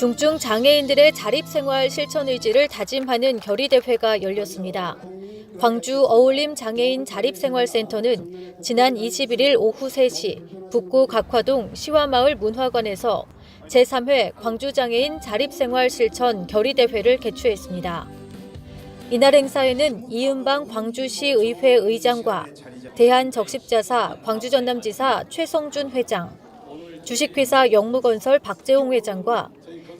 중증 장애인들의 자립생활 실천 의지를 다짐하는 결의대회가 열렸습니다. 광주 어울림 장애인 자립생활센터는 지난 21일 오후 3시 북구 각화동 시화마을 문화관에서 제3회 광주장애인 자립생활 실천 결의대회를 개최했습니다. 이날 행사에는 이은방 광주시 의회 의장과 대한적십자사 광주전남지사 최성준 회장, 주식회사 영무건설 박재홍 회장과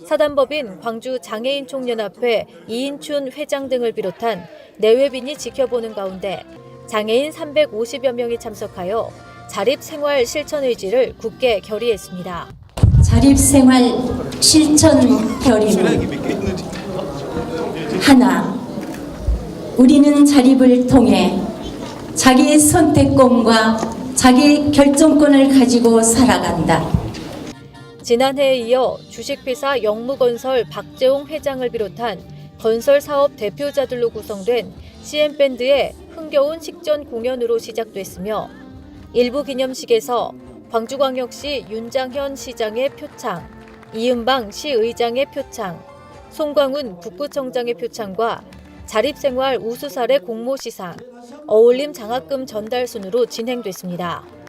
사단법인 광주 장애인 총연합회 이인춘 회장 등을 비롯한 내외빈이 지켜보는 가운데 장애인 350여 명이 참석하여 자립생활 실천 의지를 굳게 결의했습니다. 자립생활 실천 결의문 하나 우리는 자립을 통해 자기의 선택권과 자기 결정권을 가지고 살아간다. 지난해에 이어 주식회사 영무건설 박재홍 회장을 비롯한 건설 사업 대표자들로 구성된 CM밴드의 흥겨운 식전 공연으로 시작됐으며 일부 기념식에서 광주광역시 윤장현 시장의 표창, 이은방 시의장의 표창, 송광훈 북구청장의 표창과 자립생활 우수사례 공모시상, 어울림 장학금 전달 순으로 진행됐습니다.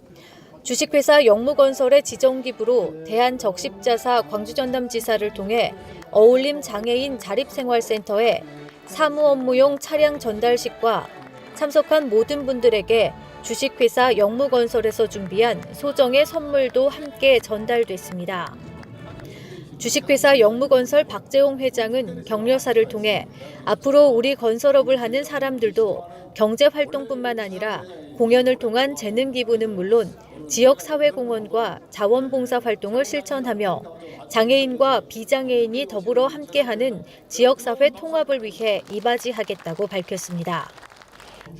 주식회사 영무건설의 지정기부로 대한적십자사 광주전남지사를 통해 어울림 장애인 자립생활센터에 사무 업무용 차량 전달식과 참석한 모든 분들에게 주식회사 영무건설에서 준비한 소정의 선물도 함께 전달됐습니다. 주식회사 영무건설 박재홍 회장은 격려사를 통해 앞으로 우리 건설업을 하는 사람들도 경제 활동뿐만 아니라 공연을 통한 재능 기부는 물론 지역 사회 공헌과 자원봉사 활동을 실천하며 장애인과 비장애인이 더불어 함께하는 지역 사회 통합을 위해 이바지하겠다고 밝혔습니다.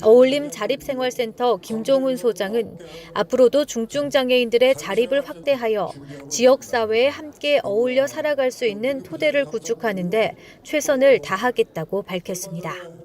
어울림 자립생활센터 김종훈 소장은 앞으로도 중증장애인들의 자립을 확대하여 지역사회에 함께 어울려 살아갈 수 있는 토대를 구축하는데 최선을 다하겠다고 밝혔습니다.